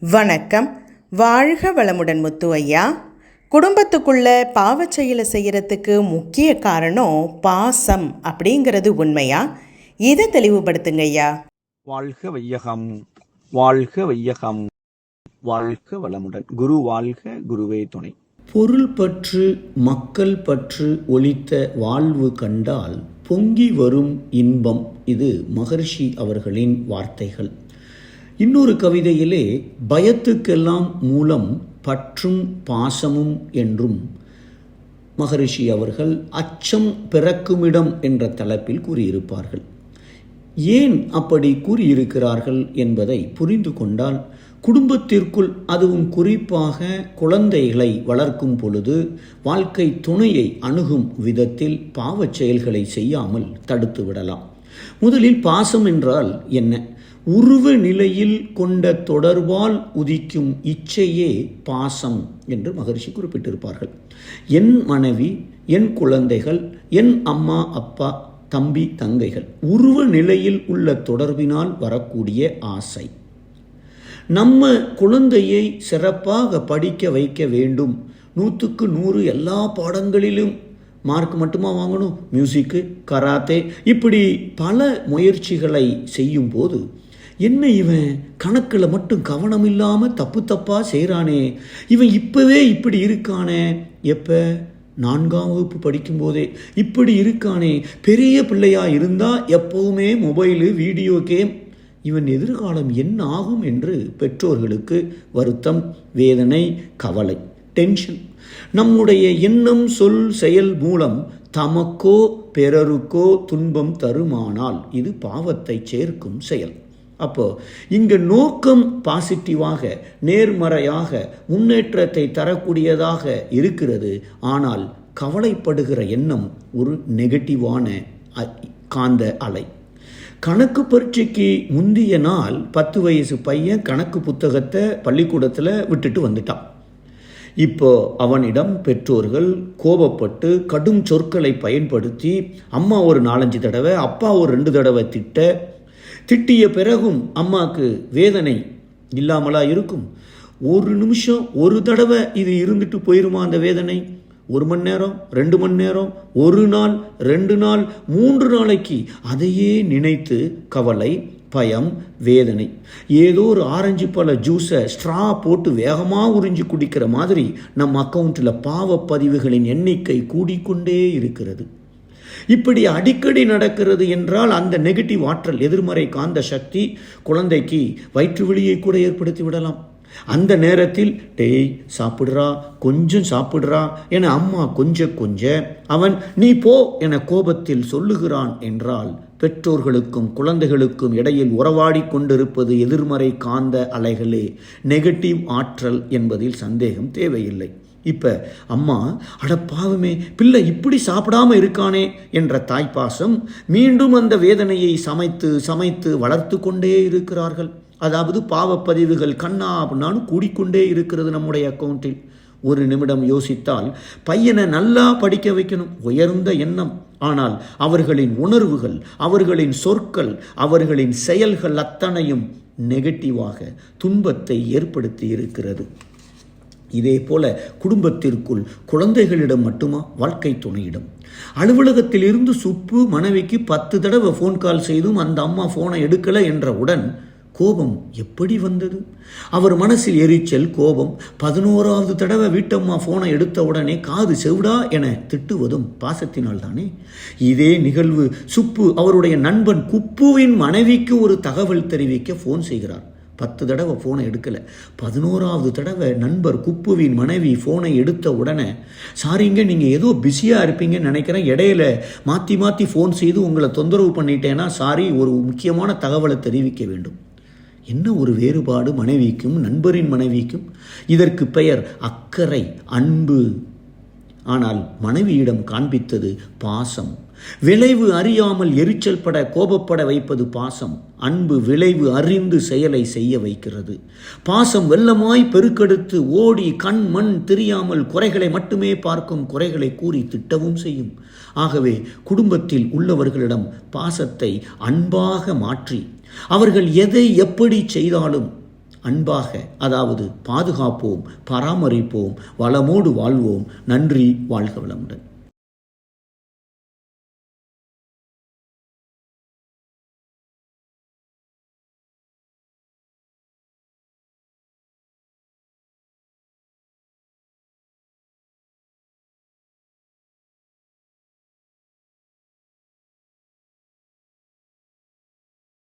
வணக்கம். வாழ்க வளமுடன் முத்து ஐயா குடும்பத்துக்குள்ள பாவச் செயலை செய்யறதுக்கு முக்கிய காரணம் பாசம் அப்படிங்கிறது உண்மையா? இதை தெளிவுபடுத்துங்க ஐயா. வாழ்க வையகம் வாழ்க வையகம் வாழ்க வளமுடன். குரு வாழ்க குருவே துணை. பொருள் பற்று மக்கள் பற்று ஒலித்த வாழ்வு கண்டால் பொங்கி வரும் இன்பம். இது மகர்ஷி அவர்களின் வார்த்தைகள். இன்னொரு கவிதையிலே பயத்துக்கெல்லாம் மூலம் பற்றும் பாசமும் என்றும் மகரிஷி அவர்கள் அச்சம் பிறக்குமிடம் என்ற தலைப்பில் கூறியிருப்பார்கள். ஏன் அப்படி கூறியிருக்கிறார்கள் என்பதை புரிந்து கொண்டால் குடும்பத்திற்குள் அதுவும் குறிப்பாக குழந்தைகளை வளர்க்கும் பொழுது வாழ்க்கை துணையை அணுகும் விதத்தில் பாவச் செயல்களை செய்யாமல் தடுத்து விடலாம். முதலில் பாசம் என்றால் என்ன? உருவ நிலையில் கொண்ட தொடர்பால் உதிக்கும் இச்சையே பாசம் என்று மகரிஷி குறிப்பிட்டிருப்பார்கள். என் மனைவி என் குழந்தைகள் என் அம்மா அப்பா தம்பி தங்கைகள் உருவ நிலையில் உள்ள தொடர்பினால் வரக்கூடிய ஆசை. நம்ம குழந்தையை சிறப்பாக படிக்க வைக்க வேண்டும். நூற்றுக்கு நூறு எல்லா பாடங்களிலும் மார்க் மட்டுமா வாங்கணும்? மியூசிக்கு கராத்தே இப்படி பல முயற்சிகளை செய்யும் போது என்ன இவன்? கணக்கில் மட்டும் கவனம் இல்லாமல் தப்பு தப்பாக செய்கிறானே இவன் இப்போவே இப்படி இருக்கானே. எப்போ? நான்காம் வகுப்பு படிக்கும்போதே. இப்படி இருக்கானே. பெரிய பிள்ளையாக இருந்தால் எப்போவுமே மொபைலு வீடியோ கேம். இவன் எதிர்காலம் என்ன ஆகும் என்று பெற்றோர்களுக்கு வருத்தம் வேதனை கவலை டென்ஷன் நம்முடைய எண்ணம் சொல் செயல் மூலம் தமக்கோ பிறருக்கோ துன்பம் தருமானால் இது பாவத்தை சேர்க்கும் செயல். அப்போது இங்கு நோக்கம் பாசிட்டிவாக நேர்மறையாக முன்னேற்றத்தை தரக்கூடியதாக இருக்கிறது. ஆனால் கவலைப்படுகிற எண்ணம் ஒரு நெகட்டிவான காந்த அலை. கணக்கு பரீட்சைக்கு முந்திய நாள் பத்து வயசு பையன் கணக்கு புத்தகத்தை பள்ளிக்கூடத்தில் விட்டுட்டு வந்துட்டான். இப்போ அவனிடம் பெற்றோர்கள் கோபப்பட்டு கடும் சொற்களை பயன்படுத்தி அம்மா ஒரு நாலஞ்சு தடவை அப்பா ஒரு ரெண்டு தடவை திட்ட திட்டிய பிறகும் அம்மாக்கு வேதனை இல்லாமலா இருக்கும்? ஒரு நிமிஷம் ஒரு தடவை இது இருந்துட்டு போயிருமா அந்த வேதனை? ஒரு மணி நேரம் ரெண்டு மணி நேரம் ஒரு நாள் ரெண்டு நாள் மூன்று நாளைக்கு அதையே நினைத்து கவலை பயம் வேதனை. ஏதோ ஒரு ஆரஞ்சு பழ ஜூஸை ஸ்ட்ரா போட்டு வேகமாக உறிஞ்சி குடிக்கிற மாதிரி நம்ம அக்கௌண்ட்டில் பாவப்பதிவுகளின் எண்ணிக்கை கூடிக்கொண்டே இருக்கிறது. இப்படி அடிக்கடி நடக்கிறது என்றால் அந்த நெகட்டிவ் ஆற்றல் எதிர்மறை காந்த சக்தி குழந்தைக்கு வயிற்று வெளியை கூட ஏற்படுத்தி விடலாம். அந்த நேரத்தில் டேய் சாப்பிடுறா கொஞ்சம் சாப்பிடுறா என அம்மா கொஞ்ச கொஞ்ச அவன் நீ போ என கோபத்தில் சொல்லுகிறான் என்றால் பெற்றோர்களுக்கும் குழந்தைகளுக்கும் இடையில் உறவாடி கொண்டிருப்பது எதிர்மறை காந்த அலைகளே நெகட்டிவ் ஆற்றல் என்பதில் சந்தேகம் தேவையில்லை. இப்போ அம்மா அட பாவமே பிள்ளை இப்படி சாப்பிடாம இருக்கானே என்ற தாய்ப்பாசம் மீண்டும் அந்த வேதனையை சமைத்து சமைத்து வளர்த்து கொண்டே இருக்கிறார்கள். அதாவது பாவப்பதிவுகள் கண்ணா அப்படின்னாலும் கூடிக்கொண்டே இருக்கிறது நம்முடைய அக்கௌண்ட்டில் ஒரு நிமிடம் யோசித்தால் பையனை நல்லா படிக்க வைக்கணும் உயர்ந்த எண்ணம். ஆனால் அவர்களின் உணர்வுகள் அவர்களின் சொற்கள் அவர்களின் செயல்கள் அத்தனையும் நெகட்டிவாக துன்பத்தை ஏற்படுத்தி இருக்கிறது. இதே போல குடும்பத்திற்குள் குழந்தைகளிடம் மட்டுமா? வாழ்க்கை துணையிடம். அலுவலகத்திலிருந்து சுப்பு மனைவிக்கு பத்து தடவை ஃபோன் கால் செய்தும் அந்த அம்மா ஃபோனை எடுக்கலை என்றவுடன் கோபம் எப்படி வந்தது? அவர் மனசில் எரிச்சல் கோபம். பதினோராவது தடவை வீட்டம்மா ஃபோனை எடுத்த உடனே காது செவிடா என திட்டுவதும் பாசத்தினால் தானே இதே நிகழ்வு சுப்பு அவருடைய நண்பன் குப்புவின் மனைவிக்கு ஒரு தகவல் தெரிவிக்க ஃபோன் செய்கிறார். பத்து தடவை ஃபோனை எடுக்கலை. பதினோராவது தடவை நண்பர் குப்புவின் மனைவி ஃபோனை எடுத்த உடனே சாரிங்க நீங்கள் ஏதோ பிஸியாக இருப்பீங்கன்னு நினைக்கிறேன். இடையில மாற்றி மாற்றி ஃபோன் செய்து உங்களை தொந்தரவு பண்ணிட்டேன்னா சாரி ஒரு முக்கியமான தகவலை தெரிவிக்க வேண்டும். என்ன ஒரு வேறுபாடு மனைவிக்கும் நண்பரின் மனைவிக்கும்? இதற்கு பெயர் அக்கறை அன்பு. ஆனால் மனைவியிடம் காண்பித்தது பாசம். விளைவு அறியாமல் எரிச்சல் பட கோபப்பட வைப்பது பாசம். அன்பு விளைவு அறிந்து செயலை செய்ய வைக்கிறது. பாசம் வெள்ளமாய் பெருக்கெடுத்து ஓடி கண் மண் தெரியாமல் குறைகளை மட்டுமே பார்க்கும் குறைகளை கூறி திட்டவும் செய்யும். ஆகவே குடும்பத்தில் உள்ளவர்களிடம் பாசத்தை அன்பாக மாற்றி அவர்கள் எதை எப்படி செய்தாலும் அன்பாக அதாவது பாதுகாப்போம் பராமரிப்போம் வளமோடு வாழ்வோம். நன்றி வாழ்க வளமுடன்.